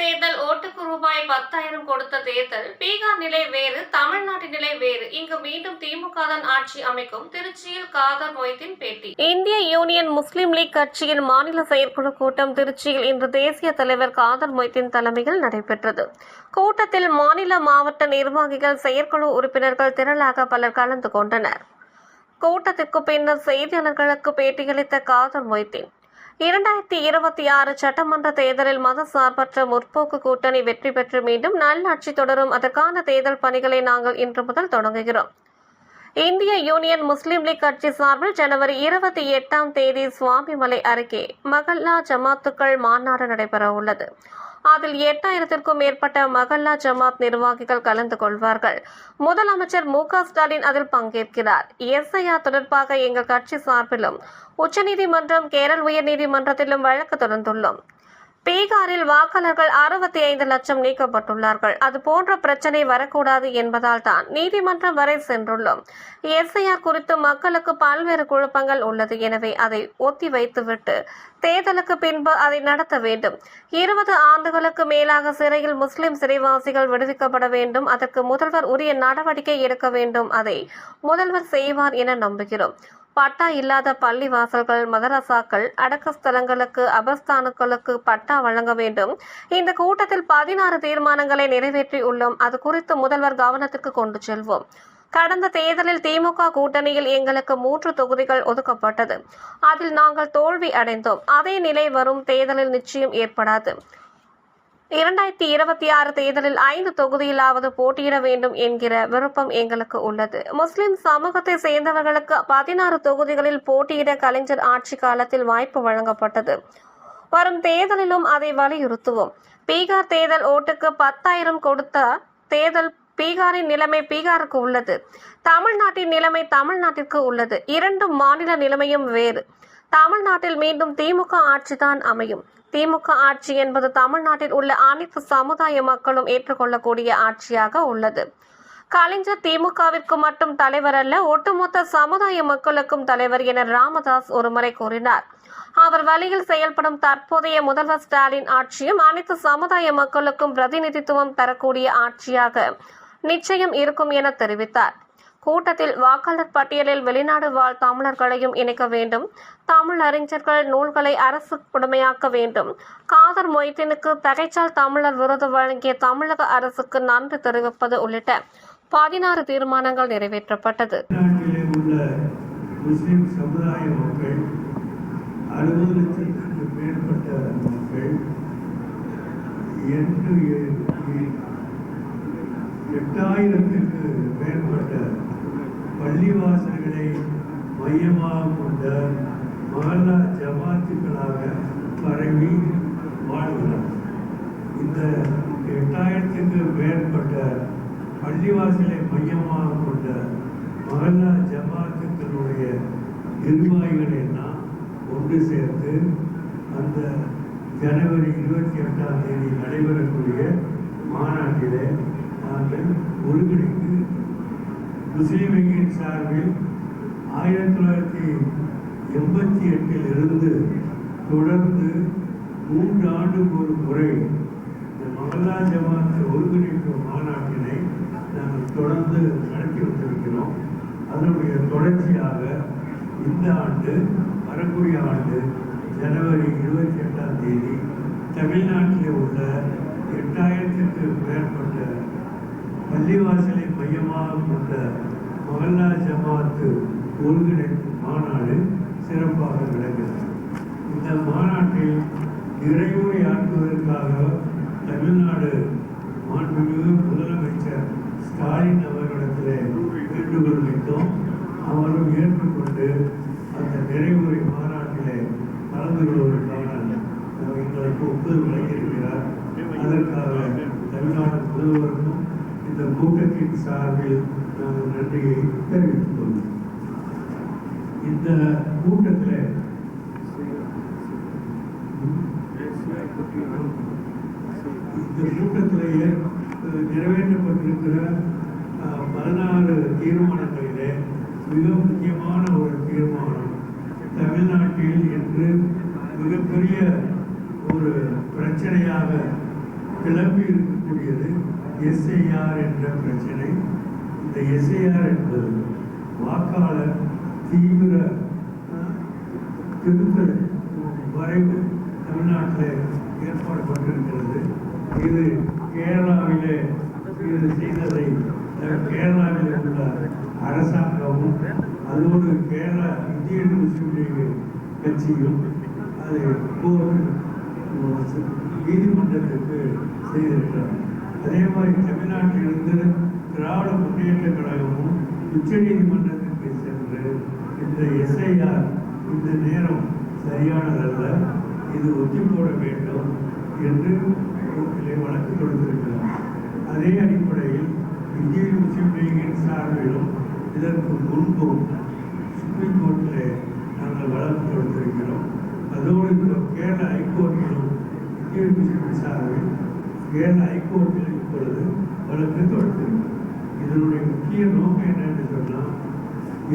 தேர்தல் ஓட்டுக்கு ரூபாய் பத்தாயிரம் கொடுத்த தேர்தல் பீகார் நிலை வேறு தமிழ்நாட்டின் நிலை வேறு. இங்கு மீண்டும் திமுக தான் ஆட்சி அமைக்கும் திருச்சியில் காதர் மொய்தீன் பேட்டி. இந்திய யூனியன் முஸ்லீம் லீக் கட்சியின் மாநில செயற்குழு கூட்டம் திருச்சியில் இன்று தேசிய தலைவர் காதர் மொய்தீன் தலைமையில் நடைபெற்றது. கூட்டத்தில் மாநில மாவட்ட நிர்வாகிகள் செயற்குழு உறுப்பினர்கள் திரளாக பலர் கலந்து கொண்டனர். கூட்டத்திற்கு பின்னர் செய்தியாளர்களுக்கு பேட்டியளித்த காதர் மொய்தீன் இரண்டாயிரத்தி இருபத்தி ஆறு சட்டமன்ற தேர்தலில் மதசார்பற்ற முற்போக்கு கூட்டணி வெற்றி பெற்று மீண்டும் நல்லாட்சி தொடரும். அதற்கான தேர்தல் பணிகளை நாங்கள் இன்று முதல் தொடங்குகிறோம். இந்திய யூனியன் முஸ்லீம் லீக் கட்சி சார்பில் ஜனவரி இருபத்தி எட்டாம் தேதி சுவாமிமலை அருகே மகல்லா ஜமாத்துக்கள் மாநாடு நடைபெற உள்ளது அதில் எட்டாயிரத்திற்கும் மேற்பட்ட மகல்லா ஜமாத் நிர்வாகிகள் கலந்து கொள்வார்கள். முதலமைச்சர் மு க ஸ்டாலின் அதில் பங்கேற்கிறார். எஸ்ஐஆர் தொடர்பாக எங்கள் கட்சி சார்பிலும் உச்சநீதிமன்றம் கேரள உயர்நீதிமன்றத்திலும் வழக்கு தொடர்ந்துள்ளோம். பீகாரில் வாக்காளர்கள் அறுபத்தி ஐந்து லட்சம் நீக்கப்பட்டுள்ளார்கள். அது போன்ற பிரச்சனை வரக்கூடாது என்பதால் தான் நீதிமன்றம் வரை சென்றுள்ளோம். எஸ்ஐஆர் குறித்து மக்களுக்கு பல்வேறு குழப்பங்கள் உள்ளது. எனவே அதை ஒத்தி வைத்துவிட்டு தேர்தலுக்கு பின்பு அதை நடத்த வேண்டும். இருபது ஆண்டுகளுக்கு மேலாக சிறையில் முஸ்லிம் சிறைவாசிகள் விடுவிக்கப்பட வேண்டும். அதற்கு முதல்வர் உரிய நடவடிக்கை எடுக்க வேண்டும். அதை முதல்வர் செய்வார் என நம்புகிறோம். பட்டா இல்லாத பள்ளி வாசல்கள் மதரசாக்கள் அடக்கஸ்தலங்களுக்கு அபஸ்தானுக்களுக்கு பட்டா வழங்க வேண்டும். இந்த கூட்டத்தில் பதினாறு தீர்மானங்களை நிறைவேற்றி உள்ளோம். அது குறித்து முதல்வர் கவனத்திற்கு கொண்டு செல்வோம். கடந்த தேர்தலில் திமுக கூட்டணியில் எங்களுக்கு மூன்று தொகுதிகள் ஒதுக்கப்பட்டது. அதில் நாங்கள் தோல்வி அடைந்தோம். அதே நிலை வரும் தேர்தலில் நிச்சயம் ஏற்படாது. இரண்டாயிரத்தி இருபத்தி ஆறு தேர்தலில் ஐந்து தொகுதியிலாவது போட்டியிட வேண்டும் என்கிற விருப்பம் எங்களுக்கு உள்ளது. முஸ்லிம் சமூகத்தை சேர்ந்தவர்களுக்கு பதினாறு தொகுதிகளில் போட்டியிட கலைஞர் ஆட்சி காலத்தில் வாய்ப்பு வழங்கப்பட்டது. வரும் தேர்தலிலும் அதை வலியுறுத்துவோம். பீகார் தேர்தல் ஓட்டுக்கு பத்தாயிரம் கொடுத்த தேர்தல் பீகாரின் நிலைமை பீகாருக்கு உள்ளது. தமிழ்நாட்டின் நிலைமை தமிழ்நாட்டிற்கு உள்ளது. இரண்டு மாநில நிலைமையும் வேறு. தமிழ்நாட்டில் மீண்டும் திமுக ஆட்சிதான் அமையும். திமுக ஆட்சி என்பது தமிழ்நாட்டில் உள்ள அனைத்து சமுதாய மக்களும் ஏற்றுக்கொள்ளக்கூடிய ஆட்சியாக உள்ளது. கலைஞர் திமுகவிற்கு மட்டும் தலைவர் அல்ல ஒட்டுமொத்த சமுதாய மக்களுக்கும் தலைவர் என ராமதாஸ் ஒருமுறை கூறினார். அவர் வழியில் செயல்படும் தற்போதைய முதல்வர் ஸ்டாலின் ஆட்சியும் அனைத்து சமுதாய மக்களுக்கும் பிரதிநிதித்துவம் தரக்கூடிய ஆட்சியாக நிச்சயம் இருக்கும் என தெரிவித்தார். கூட்டத்தில் வாக்காளர் பட்டியலில் வெளிநாடு வாழ் தமிழர்களையும் இணைக்க வேண்டும். தமிழ் அறிஞர்கள் நூல்களை அரசு உடைமையாக்க வேண்டும். காதர் மொய்தீனுக்கு தகைச்சால் தமிழர் விருது வழங்கிய தமிழக அரசுக்கு நன்றி தெரிவிப்பது உள்ளிட்ட பதினாறு தீர்மானங்கள் நிறைவேற்றப்பட்டது. முஸ்லிம் சமுதாய மக்கள் அறுபது லட்சத்திற்கு மேற்பட்ட மக்கள் எட்டு எட்டாயிரத்திற்கு மேற்பட்ட பள்ளிவாசல்களை மையமாக கொண்ட மகல்லா ஜமாத்துக்களாக பரவி வாழ்கிறார் இந்த எட்டாயிரத்துக்கு மேற்பட்ட பள்ளிவாசலை மையமாக கொண்ட மகல்லா ஜமாத்துக்களுடைய நிர்வாகிகளை எல்லாம் ஒன்று சேர்த்து அந்த ஜனவரி இருபத்தி எட்டாம் தேதி நடைபெறக்கூடிய மாநாட்டிலே நாங்கள் ஒருங்கிணைந்து முஸ்லீம் சார்பில் ஆயிரத்தி தொள்ளாயிரத்தி எண்பத்தி எட்டில் இருந்து தொடர்ந்து மூன்று ஆண்டுக்கு ஒரு முறை இந்த மகல்லா ஜமாத் ஒருங்கிணைப்பு மாநாட்டினை நாங்கள் தொடர்ந்து நடத்தி வந்திருக்கிறோம். அதனுடைய தொடர்ச்சியாக இந்த ஆண்டு வரக்கூடிய ஆண்டு ஜனவரி இருபத்தி எட்டாம் தேதி தமிழ்நாட்டில் உள்ள எட்டாயிரத்திற்கு மேற்பட்ட பள்ளிவாசலை மையமாக கொண்ட மகல்லா ஜமாத்து ஒருங்கிணைப்பு மாநாடு சிறப்பாக விளங்குகிறது இந்த மாநாட்டில் நிறைவுரை ஆற்றுவதற்காக தமிழ்நாடு மாண்புமிகு முதலமைச்சர் ஸ்டாலின் அவர்களிடத்திலே வேண்டுகோள் வைத்தோம். அவரும் ஏற்றுக்கொண்டு அந்த நிறைவுரை மாநாட்டிலே கலந்து கொள்வதற்கான எங்களுக்கு ஒப்புதல் வழங்கியிருக்கிறார். அதற்காக தமிழ்நாடு முதல்வருக்கும் கூட்டத்தின் சார்பில் நாங்கள் நன்றியை தெரிவித்துக் கொள்வோம் இந்த கூட்டத்தில் இந்த கூட்டத்திலேயே நிறைவேற்றப்பட்டிருக்கிற பதினாறு தீர்மானங்களிலே மிக முக்கியமான ஒரு தீர்மானம் தமிழ்நாட்டில் இன்று மிகப்பெரிய ஒரு பிரச்சனையாக கிளம்பி இருக்கக்கூடியது எஸ்ஐஆர் என்ற பிரச்சனை. இந்த எஸ்ஐஆர் என்பது வாக்காளர் தீவிர திருத்தல் வரைவு தமிழ்நாட்டில் ஏற்பாடு பட்டிருக்கிறது. இது கேரளாவிலே இது செய்ததை கேரளாவில் உள்ள அரசாங்கமும் அதோடு கேரளா இந்தியன் முஸ்லீம் லீக் கட்சியும் அதை நீதிமன்றத்திற்கு செய்திருக்கிறார். அதே மாதிரி தமிழ்நாட்டிலிருந்து திராவிட முன்னேற்ற கழகமும் உச்ச நீதிமன்றத்திற்கு சென்று இந்த எஸ்ஐஆர் இந்த நேரம் சரியானதல்ல இது ஒத்தி போட வேண்டும் என்று வழக்கு கொடுத்திருக்கிறார் அதே அடிப்படையில் இந்திய முஸ்லீம் லீகின் சார்பிலும் இதற்கு முன்பும் சுப்ரீம் கோர்ட்டில் நாங்கள் வழக்கு கொடுத்திருக்கிறோம் அதோடு ஹைகோர்ட்டிலும் இந்திய முஸ்லீம் சார்பில் கேரள ஹைகோர்ட்டில் இப்பொழுது வழக்கு தொடுத்திருக்கிறது இதனுடைய முக்கிய நோக்கம் என்னன்னு சொன்னால்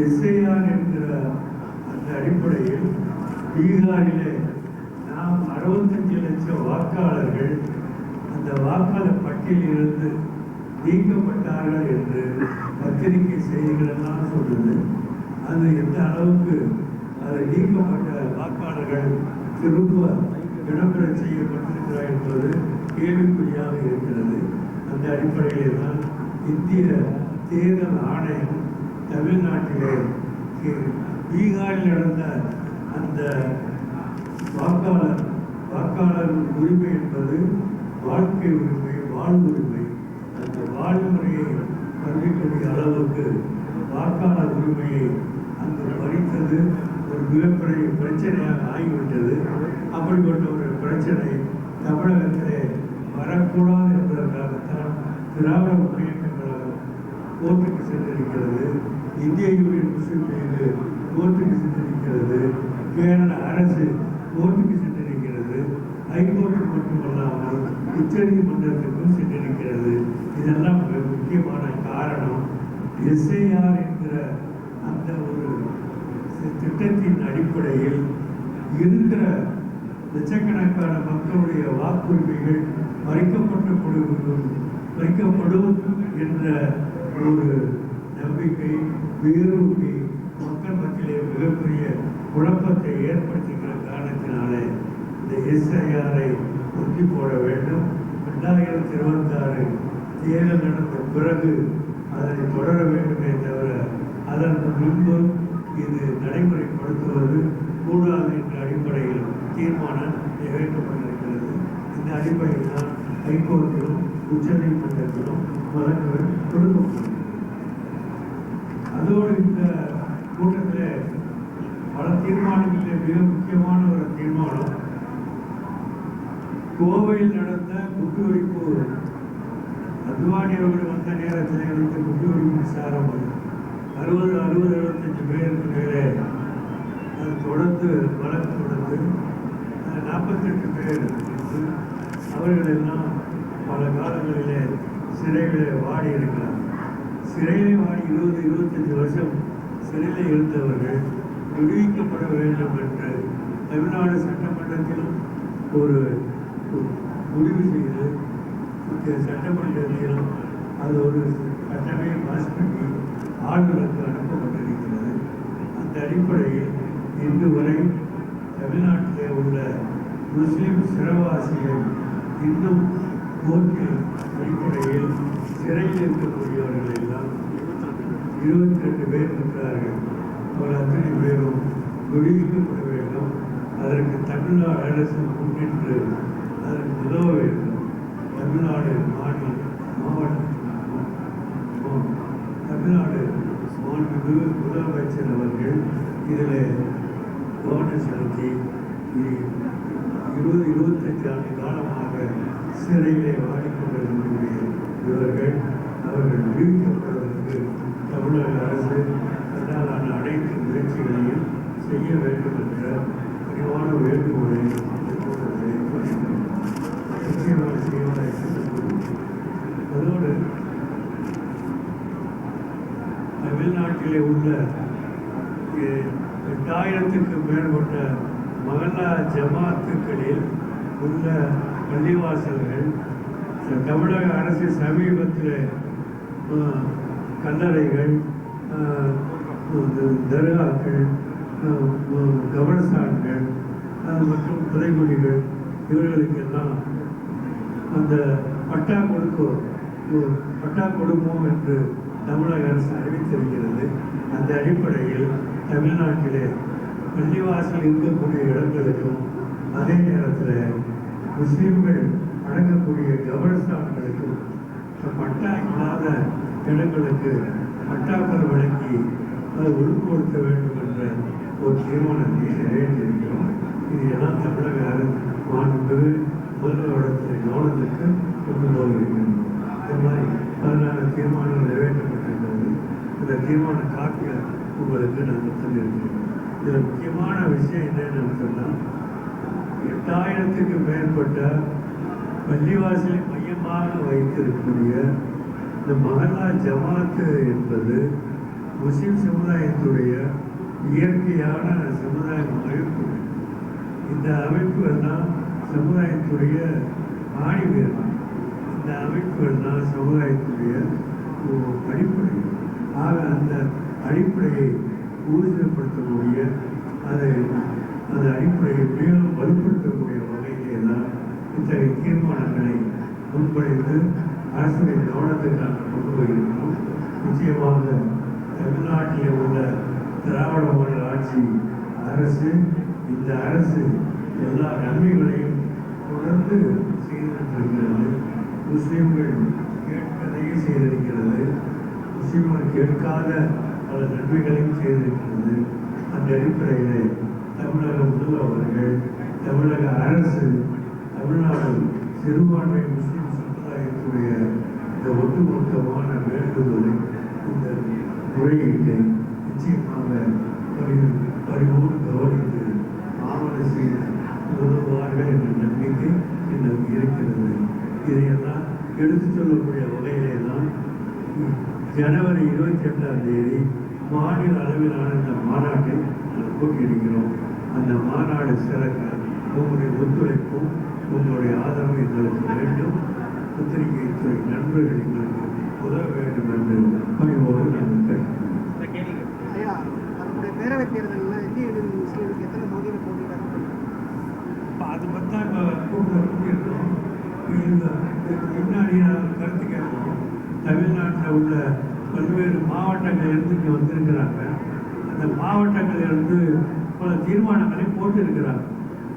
எஸ்ஐஆர் என்கிற அந்த அடிப்படையில் பீகாரிலே நாம் அறுபத்தஞ்சு லட்சம் வாக்காளர்கள் அந்த வாக்காளர் பட்டியலிலிருந்து நீக்கப்பட்டார்கள் என்று பத்திரிகை செய்திகளெல்லாம் சொல்லுது அது எந்த அளவுக்கு அது நீக்கப்பட்ட வாக்காளர்கள் திரும்ப இடம்பெற செய்யப்பட்டிருக்கிறார் என்பது கேள்விக்குறியாக இருக்கிறது. அந்த அடிப்படையில் தான் இந்திய தேர்தல் ஆணையம் தமிழ்நாட்டிலே பீகாரில் நடந்த அந்த வாக்காளர் வாக்காளர் உரிமை என்பது வாழ்க்கை உரிமை வாழ்வுரிமை அந்த வாழ்முறையை கல்விக்கூடிய அளவுக்கு வாக்காளர் உரிமையை அங்கு பறித்தது ஒரு மிகப்பெரிய பிரச்சனையாக ஆகிவிட்டது. அப்படிப்பட்ட ஒரு பிரச்சனை தமிழகத்திலே வரக்கூடாது என்பதற்காகத்தான் திராவிட முன்னேற்ற கழகம் கோர்ட்டுக்கு சென்றிருக்கிறது. இந்திய யூனியன் முஸ்லீம் லீக் கோர்ட்டுக்கு சென்றிருக்கிறது. கேரள அரசு கோர்ட்டுக்கு சென்றிருக்கிறது. ஹைகோர்ட்டு மட்டுமல்லாமல் உச்சநீதிமன்றத்துக்கும் சென்றிருக்கிறது. இதெல்லாம் மிக முக்கியமான காரணம். எஸ்ஐஆர் என்கிற அந்த ஒரு திட்டத்தின் அடிப்படையில் இருக்கிற லட்சக்கணக்கான மக்களுடைய வாக்குரிமைகள் மறைக்கப்பட்டப்படுவதும் மறைக்கப்படும் என்ற ஒரு நம்பிக்கை வேரூட்டி மக்கள் மத்தியிலே மிகப்பெரிய குழப்பத்தை ஏற்படுத்துகிற காரணத்தினாலே இந்த எஸ்ஐஆரை ஒத்தி போட வேண்டும். ரெண்டாயிரத்தி இருபத்தாறு தேர்தல் நடந்த பிறகு அதனை தொடர வேண்டுமே தவிர அதற்கு முன்பு இது நடைமுறைப்படுத்துவது கூடாது என்ற அடிப்படையில் தீர்மானம் நிறைவேற்றப்பட்டிருக்கிறது இந்த அடிப்படையில் ஹைகோர்ட்டிலும் உச்ச நீதிமன்றத்திலும் வழக்குகள் கொடுக்கப்பட்டது அதோடு இந்த கூட்டத்தில் பல தீர்மானங்களில் மிக முக்கியமான ஒரு தீர்மானம் கோவையில் நடந்த குண்டுவெடிப்பு. அத்வானி அவர்கள் வந்த நேரத்தில் நடந்த குண்டுவெடிப்பு விசாரம் அறுபது அறுபது அறுபத்தஞ்சு பேருக்கு மேலே அது தொடர்ந்து வழக்கு தொடர்ந்து நாற்பத்தெட்டு பேர் அவர்கள் எல்லாம் பல காலங்களிலே சிறையில் வாடி இருக்கிறார். சிறையிலே வாடி இருபது இருபத்தஞ்சு வருஷம் சிறையில் இருந்தவர்கள் விடுவிக்கப்பட வேண்டும் என்று தமிழ்நாடு சட்டமன்றத்திலும் ஒரு முடிவு செய்து இந்த சட்டமன்றத்திலும் அது ஒரு சட்டமே பாஸ் பண்ணி ஆளுநருக்கு அனுப்பப்பட்டிருக்கிறது. அந்த அடிப்படையில் இன்று வரை தமிழ்நாட்டிலே உள்ள முஸ்லீம் சிறவாசிகள் இன்னும் கோர்ட்டு அடிப்படையில் சிறையில் இருக்கக்கூடியவர்கள் எல்லாம் இருபத்தி ரெண்டு பேர் இருக்கிறார்கள் அவர் அத்தனை பேரும் விடுவிக்கப்பட வேண்டும் அதற்கு தமிழ்நாடு அரசு முன்னின்று அதற்கு உதவ வேண்டும் தமிழ்நாடு மாநில மாவட்டம் தமிழ்நாடு மாண்புமிகு முதலமைச்சர் அவர்கள் இதில் கவனம் செலுத்தி இருபது இருபத்தஞ்சு ஆண்டு காலமாக சிறையிலே வாடிக்கொண்டிருக்கக்கூடிய இவர்கள் அவர்கள் விடுவிக்கப்படுவதற்கு தமிழக அரசு தன்னாலான அனைத்து முயற்சிகளையும் செய்ய வேண்டும் என்ற பணிவான வேண்டுகோளை நிச்சயமாக செய்வதாக அதோடு தமிழ்நாட்டிலே உள்ள எட்டாயிரத்துக்கு மேற்பட்ட மகல்லா ஜமாத்துக்களில் உள்ள பள்ளிவாசல்கள் தமிழக அரசு சமீபத்தில் கல்லறைகள் தர்காக்கள் அஹ், மற்றும் புதைமொழிகள் இவர்களுக்கெல்லாம் அந்த பட்டா கொடுக்கோ பட்டா கொடுப்போம் என்று தமிழக அரசு அறிவித்திருக்கிறது. அந்த அடிப்படையில் தமிழ்நாட்டிலே பள்ளிவாசல் இருக்கக்கூடிய இடங்களுக்கும் அதே நேரத்தில் முஸ்லீம்கள் அடங்கக்கூடிய கவனஸ்தான்களுக்கும் பட்டா இல்லாத இடங்களுக்கு பட்டாக்கள் வழங்கி அதை ஒழுங்குபடுத்த வேண்டும் என்ற ஒரு தீர்மானத்தை நிறைவேற்றியிருக்கிறோம். இது எல்லாம் தமிழக அரசு மாண்புமிகு முதல்வரிடத்தில் கவனத்துக்கு கொண்டு போயிருக்கிறோம் இந்த மாதிரி பதினாறு தீர்மானம் நிறைவேற்றப்பட்டிருக்கிறது. இந்த தீர்மான காப்பியை உங்களுக்கு நாங்கள் தந்திருக்கிறோம் இதில் முக்கியமான விஷயம் என்னன்னு சொன்னால் எட்டாயிரத்துக்கு மேற்பட்ட பள்ளிவாசலை மையமாக வைத்திருக்கக்கூடிய இந்த மகல்லா ஜமாத்து என்பது முஸ்லிம் சமுதாயத்துடைய இயற்கையான சமுதாய அமைப்பு. இந்த அமைப்பு தான் சமுதாயத்துடைய ஆணிவேர். இந்த அமைப்புகள் தான் சமுதாயத்துடைய அடிப்படை. ஆக அந்த அடிப்படையை ஊர்ஜிதப்படுத்தக்கூடிய அதை அந்த அடிப்படையை மேலும் வலுப்படுத்தக்கூடிய வகையிலே தான் இத்தகைய தீர்மானங்களை முன்மொழிந்து அரசுடைய கவனத்துக்கு நாங்கள் கொண்டு போயிருக்கிறோம். நிச்சயமாக தமிழ்நாட்டில் உள்ள திராவிட மாநில ஆட்சி அரசு இந்த அரசு எல்லா நன்மைகளையும் தொடர்ந்து செய்திருக்கிறது. முஸ்லீம்கள் கேட்பதையே செய்திருக்கிறது. முஸ்லிம்கள் கேட்காத பல நன்மைகளையும் செய்திருக்கிறது. அந்த அடிப்படையில் தமிழக முதல்வர் அவர்கள் தமிழக அரசு தமிழ்நாடு சிறுபான்மை முஸ்லீம் சமுதாயத்துடைய இந்த ஒட்டுமொத்தமான வேண்டுதலை இந்த முறையீட்டை நிச்சயமாக பரிவோடு கவனித்து ஆவண செய்து உதவுவார்கள் என்ற நம்பிக்கை எனக்கு இருக்கிறது. இதையெல்லாம் எடுத்துச் சொல்லக்கூடிய வகையிலே தான் ஜனவரி இருபத்தி எட்டாம் தேதி மாநில அளவிலான இந்த மாநாட்டை நாங்கள் கூட்டியிருக்கிறோம் அந்த மாநாடு சிறக்க உங்களுடைய ஒத்துழைப்பும் உங்களுடைய ஆதரவு எங்களுக்கு வேண்டும் பத்திரிகை துறை நண்பர்கள் எங்களுக்கு உதவ வேண்டும் என்று பணிவோடு நாங்கள் கேட்கிறோம் பேரவைத் தேர்தலில் இந்திய முஸ்லீமுக்கு எத்தனை தொகுதியில் போட்டியிடாங்க அது பற்றி தான் இப்போ கூப்பிட கூட்டியிருக்கோம் இதுக்கு முன்னாடி நான் கருத்து கேட்போம் தமிழ்நாட்டில் உள்ள பல்வேறு மாவட்டங்களிலிருந்து இங்கே வந்திருக்கிறாங்க. அந்த மாவட்டங்களிலிருந்து பல தீர்மானங்களை போட்டிருக்கிறாங்க.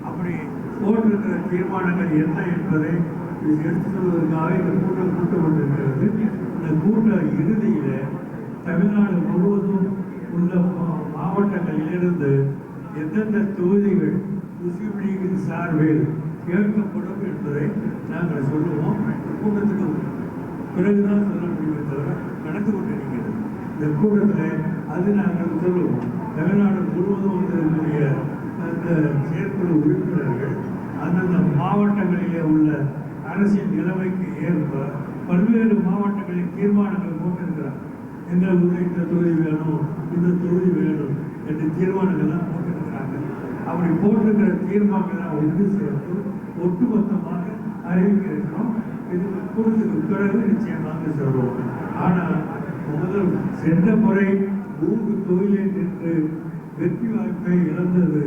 அப்படி போட்டிருக்கிற தீர்மானங்கள் என்ன என்பதை இது எடுத்து சொல்வதற்காக இந்த கூட்டம் கூட்டப்பட்டிருக்கிறது. இந்த கூட்ட இறுதியில் தமிழ்நாடு முழுவதும் உள்ள மா- மாவட்டங்களிலிருந்து எந்தெந்த தொகுதிகள் முஸ்லீம் லீகின் சார்பில் கேட்கப்படும் என்பதை நாங்கள் சொல்லுவோம். கூட்டத்துக்கு பிறகுதான் சொல்ல முடியுமே தவிர நடந்து கொண்டிருக்கிறது. இந்த கூட்டத்தில் அது நாங்கள் சொல்லுவோம். தமிழ்நாடு முழுவதும் வந்திருக்கக்கூடிய அந்த செயற்குழு உறுப்பினர்கள் அந்தந்த மாவட்டங்களிலே உள்ள அரசியல் நிலைமைக்கு ஏற்ப பல்வேறு மாவட்டங்களில் தீர்மானங்கள் போட்டிருக்கிறார் எங்களுக்கு இந்த தொகுதி வேணும் இந்த தொகுதி வேணும் என்று தீர்மானங்கள்லாம் போட்டிருக்கிறாங்க அப்படி போட்டிருக்கிற தீர்மானங்களை ஒன்று சேர்த்து ஒட்டுமொத்தமாக அறிவிக்க இருக்கிறோம் பிறகு நிச்சயமாக சொல்வோம் ஆனால் முதல் சென்ற முறை மூன்று தொழிலில் நின்று வெற்றி வாய்ப்பை இழந்தது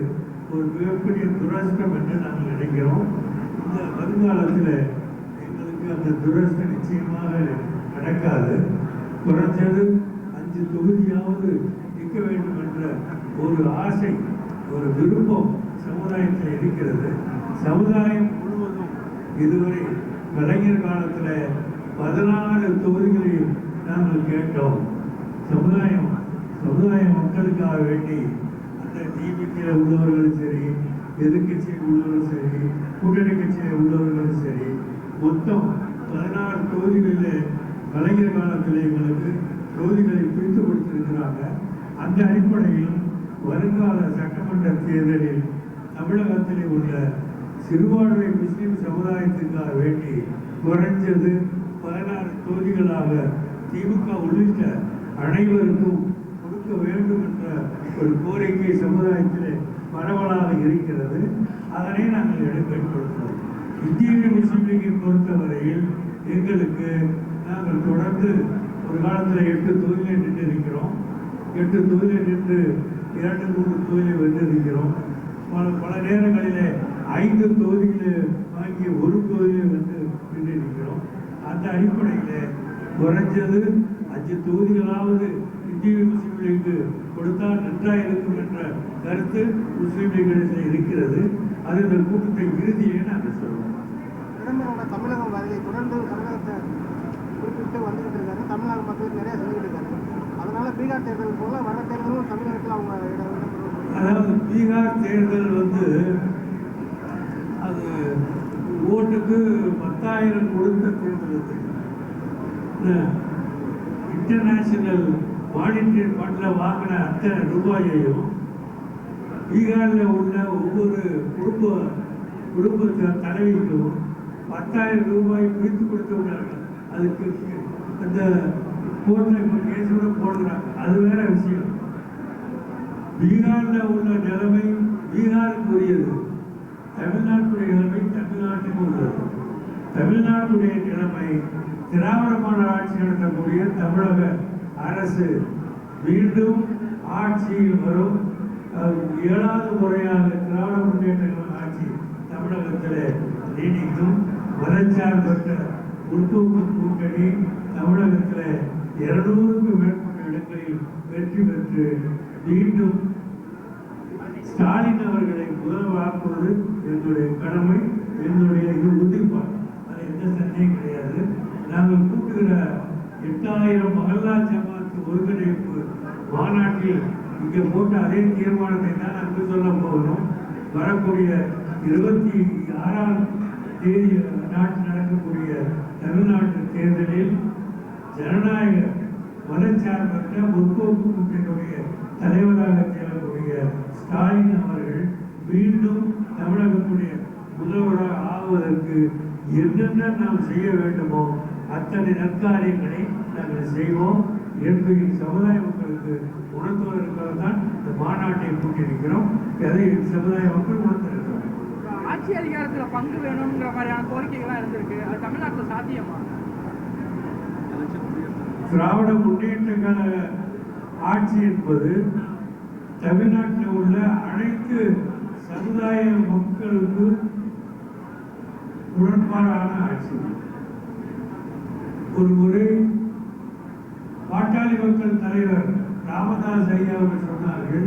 ஒரு மிகப்பெரிய துரஷ்டம் என்று நாங்கள் நினைக்கிறோம். இந்த வருங்காலத்தில் எங்களுக்கு அந்த துரஷ்டம் நிச்சயமாக நடக்காது. குறைஞ்சது அஞ்சு தொகுதியாவது நிற்க வேண்டும் என்ற ஒரு ஆசை ஒரு விருப்பம் சமுதாயத்தில் இருக்கிறது. சமுதாயம் முழுவதும் இதுவரை கலைஞர் காலத்தில் பதினாறு தொகுதிகளில் நாங்கள் கேட்டோம். சமுதாயம் சமுதாய மக்களுக்காக வேண்டி அந்த டிவிக்கில் உள்ளவர்களும் சரி எதிர்கட்சியில் உள்ளவர்களும் சரி கூட்டணி கட்சியில் உள்ளவர்களும் சரி மொத்தம் பதினாறு தொகுதிகளில் கலைஞர் காலத்தில் எங்களுக்கு தொகுதிகளை பிரித்து கொடுத்திருக்கிறாங்க. அந்த அடிப்படையில் வருங்கால சட்டமன்ற தேர்தலில் தமிழகத்தில் உள்ள சிறுபான்மை முஸ்லிம் சமுதாயத்துக்காக வேண்டி குறைஞ்சது பதினாறு தொகுதிகளாக திமுக உள்ளிட்ட அனைவருக்கும் கொடுக்க வேண்டும் என்ற ஒரு கோரிக்கை சமுதாயத்தில் பரவலாக இருக்கிறது. அதனை நாங்கள் எடுப்பயன்படுத்துவோம் இந்திய முஸ்லீம் லீகை பொறுத்தவரையில் எங்களுக்கு நாங்கள் தொடர்ந்து ஒரு காலத்தில் எட்டு தொகுதியில் நின்று இருக்கிறோம் எட்டு தொகுதியில் நின்று இரண்டு மூன்று தொகுதியில் வென்றிருக்கிறோம் பல பல நேரங்களிலே ஐந்து தொகுதிகளை வாங்கி ஒரு தொகுதியை வென்று நின்றிருக்கிறோம் அந்த அடிப்படையில் குறைஞ்சது அஞ்சு தொகுதிகளாவது இந்திய முஸ்லீம் லீக்கு கொடுத்தால் நன்றாக இருக்கும் என்ற கருத்து முஸ்லீம் லீக்கிடத்தில் இருக்கிறது. அது இந்த கூட்டத்தை இறுதியிலே நாங்கள் சொல்லுவோம் பிரதமரோட தமிழகம் வருகை தொடர்ந்து தமிழகத்தை குறிப்பிட்டு வந்துகிட்டு தமிழக மக்களுக்கு நிறைய சொல்லிட்டு இருக்காரு அதனால பீகார் தேர்தல் போல வர தேர்தலும் தமிழகத்தில் அவங்க. அதாவது பீகார் தேர்தல் வந்து அது ஓட்டுக்கு பத்தாயிரம் கொடுத்த தேர்தலுக்கு. இன்டர்நேஷனல் மானிட்டரி ஃபண்டில் வாங்கின அத்தனை ரூபாயையும் பீகாரில் உள்ள ஒவ்வொரு குடும்ப குடும்ப தலைவிக்கும் பத்தாயிரம் ரூபாய் பிரித்து கொடுத்துருக்காங்க அதுக்கு அந்த கோர்ட்டில் இப்போ கேஸ் கூட போடுறாங்க. அது வேற விஷயம். பீகாரில் உள்ள நிலைமை பீகாருக்குரியது. தமிழ்நாட்டுடைய நிலைமை தமிழ்நாட்டுக்கு உள்ளது. தமிழ்நாட்டுடைய நிலைமை திராவிட மாடல் ஆட்சி நடத்தக்கூடிய தமிழக அரசு மீண்டும் ஆட்சியில் வரும். ஏழாவது முறையாக திராவிட முன்னேற்ற ஆட்சி தமிழகத்தில் நீடிக்கும். மதச்சார்பற்ற முற்போக்கு கூட்டணி தமிழகத்தில் இருநூறுக்கும் மேற்பட்ட இடங்களில் வெற்றி பெற்று மீண்டும் ஸ்டாலின் அவர்கள் முதல்வராக்குவது எங்களுடைய கடமை எங்களுடைய இது உறுதிப்பாடு அது எந்த சந்தேகம் கிடையாது. நாங்கள் கூட்டுகிற எட்டாயிரம் மகல்லா ஜமாத்து ஒருங்கிணைப்பு மாநாட்டில் இங்கே போட்ட அதே தீர்மானத்தை தான் அங்கு சொல்ல போகிறோம் வரக்கூடிய இருபத்தி ஆறாம் தேதி நாட்டு நடக்கக்கூடிய தமிழ்நாட்டு தேர்தலில் ஜனநாயக மதச்சார்பற்ற முற்போக்கு கூட்டணியுடைய தலைவராக செல்லக்கூடிய ஸ்டாலின் அவர்கள் மீண்டும் தமிழகத்துடைய முதல்வராக ஆவதற்கு என்னென்ன நாம் செய்ய வேண்டுமோ அத்தனை நற்காரியங்களை நாங்கள் செய்வோம். இயற்கையின் சமுதாய மக்களுக்கு உணர்த்துவதற்காக தான் இந்த மாநாட்டை கூட்டியிருக்கிறோம். அதை சமுதாய மக்கள் உணர்த்திருக்கிறார் ஆட்சி அதிகாரத்துல பங்கு வேணுங்கிற மாதிரியான கோரிக்கைகள்லாம் இருந்திருக்கு. அது தமிழ்நாட்டுல சாத்தியமா? திராவிட முன்னேற்ற கழக ஆட்சி என்பது தமிழ்நாட்டில் உள்ள அனைத்து சமுதாய மக்களுக்கு உடன்பாடான ஆட்சி. ஒரு முறை பாட்டாளி மக்கள் தலைவர் ராமதாஸ் ஐயா அவர்கள் சொன்னார்கள்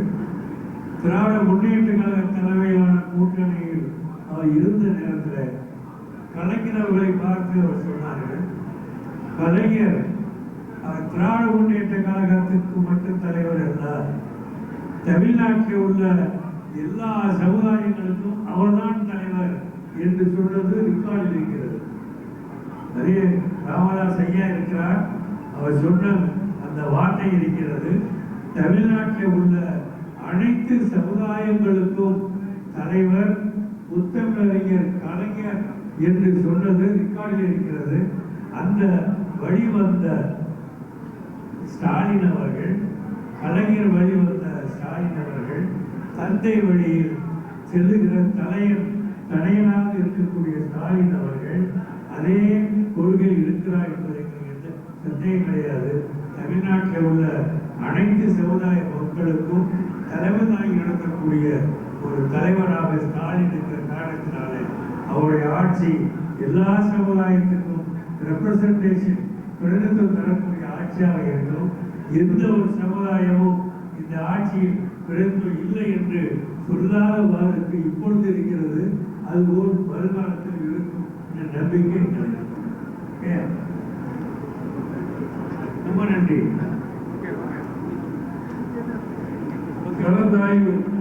திராவிட முன்னேற்ற கழக தலைமையிலான கூட்டணியில் அவர் இருந்த நேரத்தில் கலைஞர் பார்த்து அவர் சொன்னார்கள் கலைஞர் அவர் திராவிட முன்னேற்ற கழகத்திற்கு மட்டும் தலைவர் அல்ல தமிழ்நாட்டில் உள்ள எல்லா சமுதாயங்களுக்கும் அவர்தான் தலைவர் என்று சொன்னது ரிக்கார்டில் இருக்கிறது. அதே ராமதாஸ் ஐயா இருக்கிறார். அவர் சொன்ன அந்த வார்த்தை இருக்கிறது தமிழ்நாட்டில் உள்ள அனைத்து சமுதாயங்களுக்கும் தலைவர் புத்தமிழறிஞர் கலைஞர் என்று சொன்னது ரிக்கார்டில் இருக்கிறது. அந்த வழிவந்த ஸ்டாலின் அவர்கள் கலைஞர் வழிவந்த ஸ்டாலின் அவர்கள் தந்தை வழியில் செல்லுகிற தலையன் தனையனாக இருக்கக்கூடிய ஸ்டாலின் அவர்கள் அதே கொள்கையில் இருக்கிறார் என்பதை எந்த சந்தேகம் கிடையாது. தமிழ்நாட்டில் உள்ள அனைத்து சமுதாய மக்களுக்கும் தலைவனாகி நடத்தக்கூடிய ஒரு தலைவராக ஸ்டாலின் இருக்கிற காரணத்தினாலே அவருடைய ஆட்சி எல்லா சமுதாயத்துக்கும் ரெப்ரசன்டேஷன் பிரதிநிதித்துவம் தரக்கூடிய ஆட்சியாக இருக்கும் எந்த ஒரு சமுதாயமும் இந்த ஆட்சியில் பிரதிநிதித்துவம் இல்லை என்று சொல்லாதவாறுக்கு இப்பொழுது இருக்கிறது அதுபோல் வருங்காலத்தில் இருக்கும் என்ற நம்பிக்கை? ரொம்ப நன்றி. கலந்தாய்வு.